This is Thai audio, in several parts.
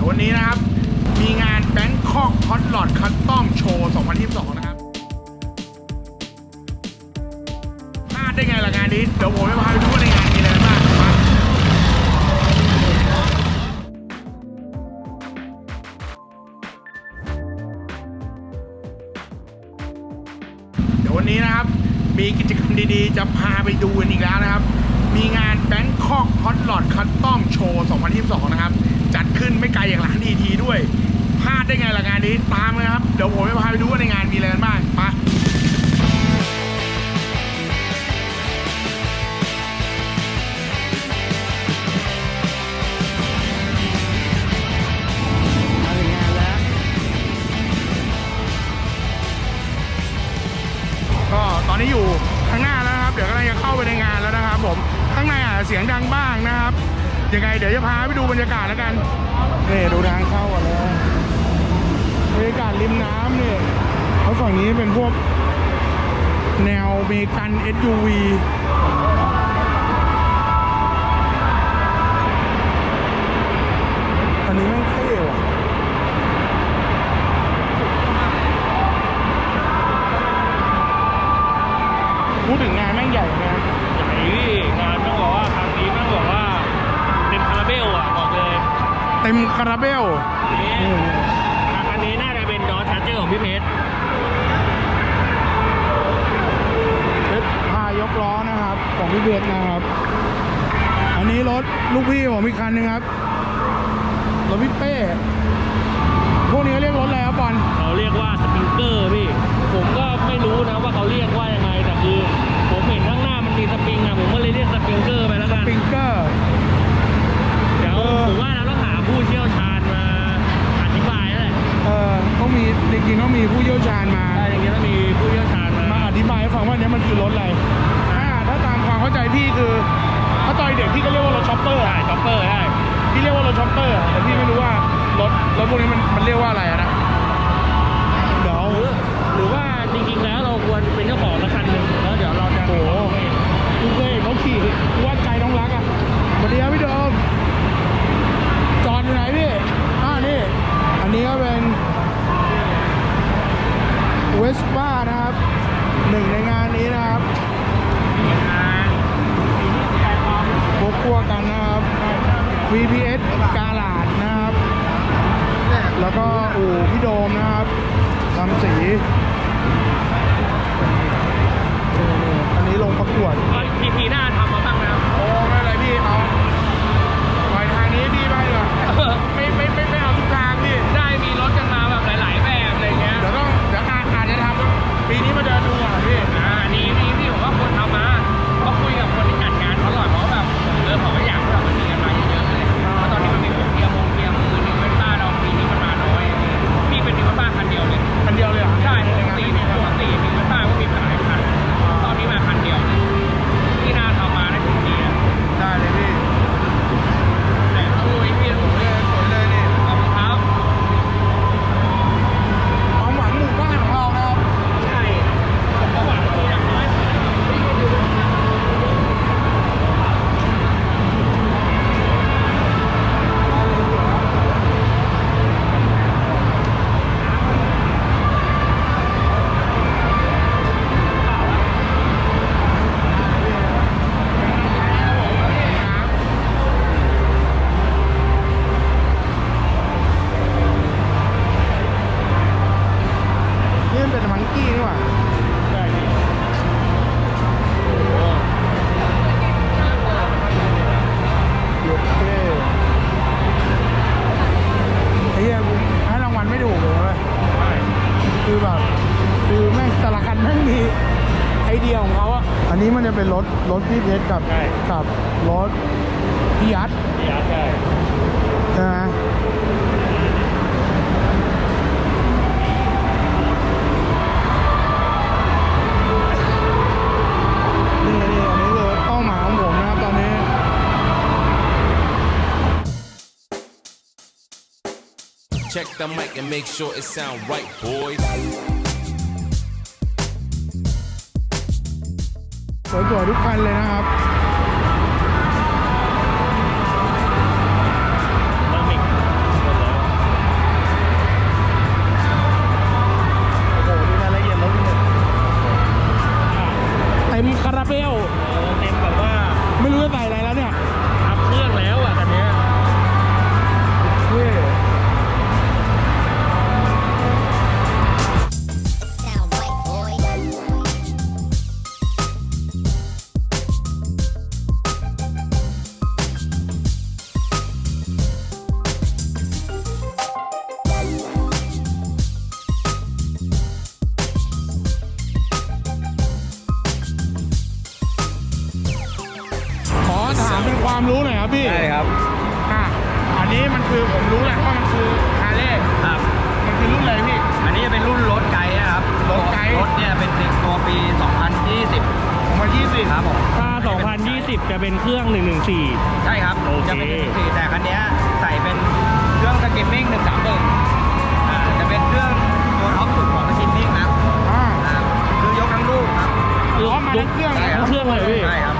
ดี๋ยววันนี้นะครับ มีงาน Bangkok Hot Rod Custom Show 2022 นะครับพลาดได้ไงล่ะงานนี้ เดี๋ยวผมจะพาไปดูว่าในงานมีอะไรบ้างเดี๋ยววันนี้นะครับ มีกิจกรรมดีๆ จะพาไปดูกันอีกแล้วนะครับ มีงาน Bangkok Hot Rod Custom Show 2022 นะครับ ขึ้นไม่ไกลอย่างร้านดีทีด้วยพลาดได้ไงล่ะงานนี้ตามเลยครับ เดี๋ยวผมจะพาไปดูว่าในงานมีอะไรกันบ้างไปงานแล้วก็ตอนนี้อยู่ข้างหน้าแล้วนะครับ เดี๋ยวกำลังจะเข้าไปในงานแล้วนะครับผม ข้างในอะเสียงดังบ้างนะครับ ยังไงเดี๋ยวจะพาไปดูบรรยากาศแล้วกันนี่ดูทางเข้าก่อนเลยบรรยากาศริมน้ำเนี่ยเขาฝั่งนี้เป็นพวกแนวเมกัน SUV อันนี้แม่งเท่ว่ะ พูดถึงงานแม่งใหญ่นะ ใหญ่พี่งานต้องบอกว่าครั้งนี้ต้องบอกว่าเต็มคาราเบลอะบอกเลย เต็มคาราเบลนี่นี่คันนี้น่าจะเป็นดอชาร์เจอร์ของพี่เพชรรถพายกล้อนะครับ ของพี่เบสนะครับ อันนี้รถลูกพี่ผมอีกคันหนึงครับ รถพี่เป้ อร์ใช่อะช็อปเปอร์ใช่พี่เรียกว่ารถช็อปเปอร์อะแต่พี่ไม่รู้ว่ารถรถพวกนี้มันมันเรียกว่าอะไรอะนะเดี๋ยวหรือหรือว่าจริงๆแล้วเราควรเป็นเจ้าของละคันหนึ่งแล้วเดี๋ยวเราจะโอ้โหกูเคยเห็นเขาขี่กูว่าใจน้องรักอะสวัสดีครับพี่โดมจอดอยู่ไหนพี่อ่านี่อันนี้ก็เป็นเวสป้านะครับหนึ่งในงานนี้นะครับพบคัวกันนะครับ VPS กาลาดนะครับ แล้วก็อู่พี่โดมนะครับทำสีอันนี้ลงประกวดพีพีหน้าทำมาบ้างแล้วโอ้ไม่เป็นไรพี่เอาไปทางนี้พี่ไปดีกว่าไม่ไม่ไม่ไม่เอาทุกทางพี่ได้มีรถกันมาแบบหลาย ๆ แบบอะไรเงี้ยเดี๋ยวต้องเดี๋ยวอาอาจจะทำปีนี้มาเดินดูก่อนพี่ รถพี่ยัดพี่อาร์ตใช่ใช่ไหมนี่นี่อันนี้คือเป้าหมายของผมนะครับตอนนี้ Check the mic and make sure it sound right, boys. สวยๆทุกคันเลยนะครับ ราเบลเต็มแบบว่า ไม่รู้จะใส่ 20ครับผมถ้า 2020 จะเป็นเครื่อง 114 ใช่ครับโอเค จะเป็น114แต่คันนี้ใส่เป็นเครื่องสกิมมิ่ง131อ่าจะเป็นเครื่องตัวท็อปสุดของสกิมมิ่งนะอ่าคือยกทั้งลูกครับ ยกมาทั้งเครื่องทั้งเครื่องเลยพี่ ใช่ครับ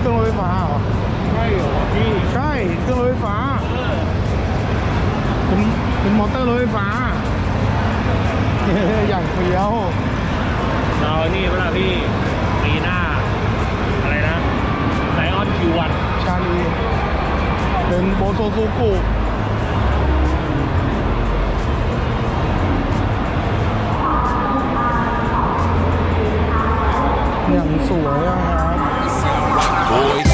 เครื่องรถไฟฟ้าเหรอใช่เหรอพี่ใช่เครื่องรถไฟฟ้าเป็นเป็นมอเตอร์รถไฟฟ้าอย่างเฟี้ยวเราไอ้นี่เวลาพี่ปีหน้า อะไรนะไนออนคิววันชาลีเป็นโบโซซูกุอย่างสวยอะ boys.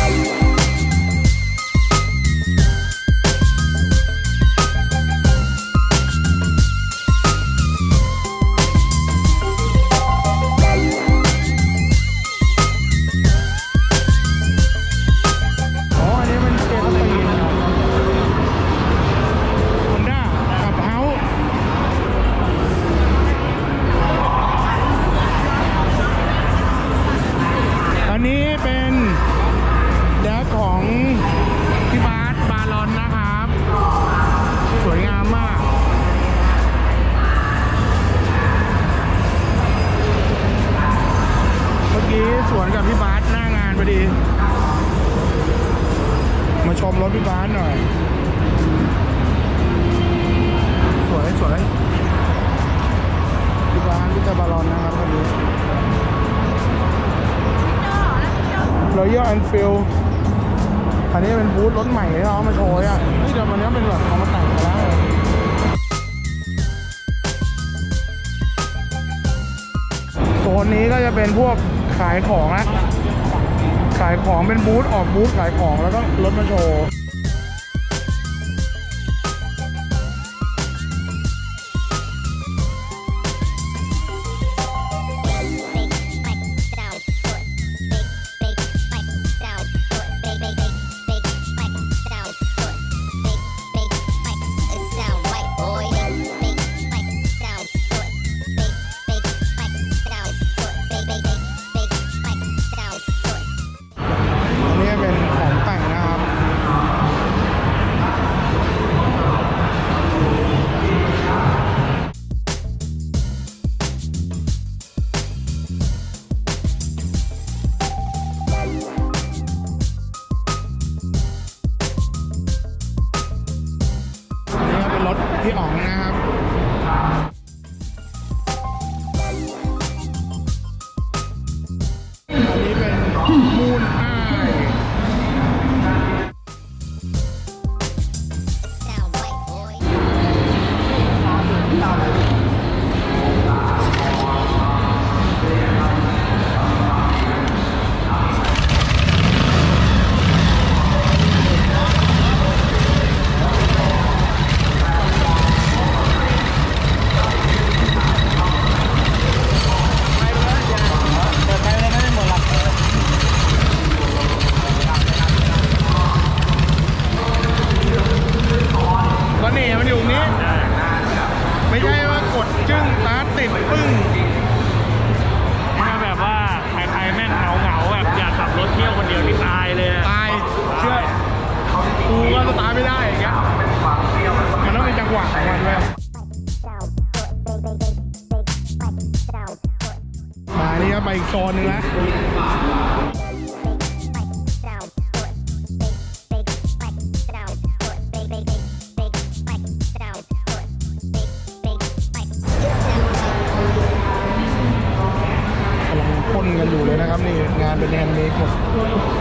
นฟิลคันนี้เป็นบูธรถใหม่ที่เรามาโชว์อะนี่เดี๋ยววันนี้เป็นแบบเอามาแต่งกันแล้วโซนนี้ก็จะเป็นพวกขายของนะขายของเป็นบูธออกบูธขายของแล้วก็รถมาโชว์ ตาร์ไม่ได้อย่างเงี้ยมันต้องมีจังหวะของมันด้วยมานี่ครับไปอีกโซนหนึ่งแล้วกำลังพ่นกันอยู่เลยนะครับนี่งานเป็นแฮนด์เมดหมด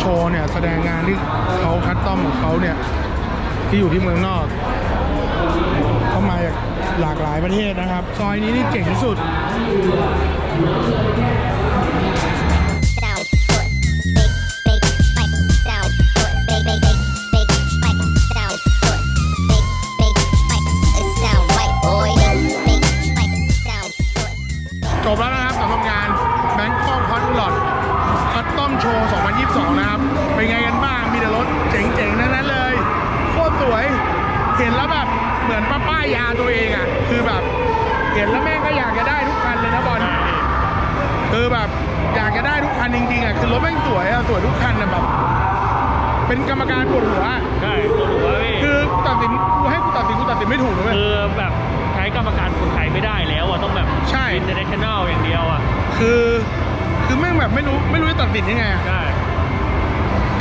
โชว์เนี่ยแสดงงานที่เขาคัสตอมของเขาเนี่ยที่อยู่ที่เมืองนอกเขามาจากหลากหลายประเทศนะครับ ซอยนี้นี่เจ๋งสุด 2022 นะครับ เป็นไงกันบ้าง มีแต่รถเจ๋งๆทั้งนั้นเลย โคตรสวย เห็นแล้วแบบเหมือนป้าป้ายยาตัวเองอะ คือแบบ เห็นแล้วแม่งก็อยากจะได้ทุกคันเลยนะบอล คือแบบอยากจะได้ทุกคันจริงๆอะ คือรถแม่งสวยอะ สวยทุกคันอะแบบ เป็นกรรมการปวดหัวอะใช่ตัวหัวพี่ คือตัดสินกูให้กูตัดสินกูตัดสินไม่ถูกเลยเว้ยคือแบบใช้กรรมการคนไทยไม่ได้แล้วอะ ต้องแบบใช่อินเตอร์เนชั่นแนลอย่างเดียวอะ คือคือแม่งแบบไม่รู้ไม่รู้จะตัดสินยังไงอะใช่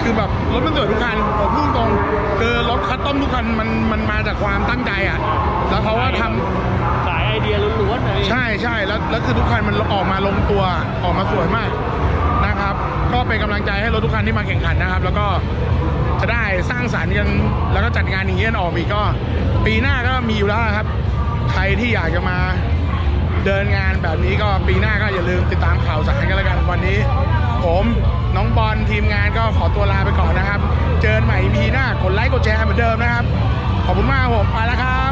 คือแบบรถมันสวยทุกคันผมพูดตรงคือรถคัสตอมทุกคันมันมันมาจากความตั้งใจอะ แล้วเขาว่าทำสายไอเดียล้วนๆเลยใช่ใช่แล้วแล้วคือทุกคันมันออกมาลงตัวออกมาสวยมากนะครับ ก็เป็นกำลังใจให้รถทุกคันที่มาแข่งขันนะครับ แล้วก็จะได้สร้างสรรค์กันแล้วก็จัดงานอย่างเงี้ยออกอีกก็ ปีหน้าก็มีอยู่แล้วนะครับ ใครที่อยากจะมาเดินงานแบบนี้ก็ปีหน้าก็อย่าลืมติดตามข่าวสารกันแล้วกันวันนี้ ผม น้องบอลทีมงานก็ขอตัวลาไปก่อนนะครับ เจอกันใหม่มีหน้ากดไลค์กดแชร์เหมือนเดิมนะครับ ขอบคุณมากผมไปแล้วครับ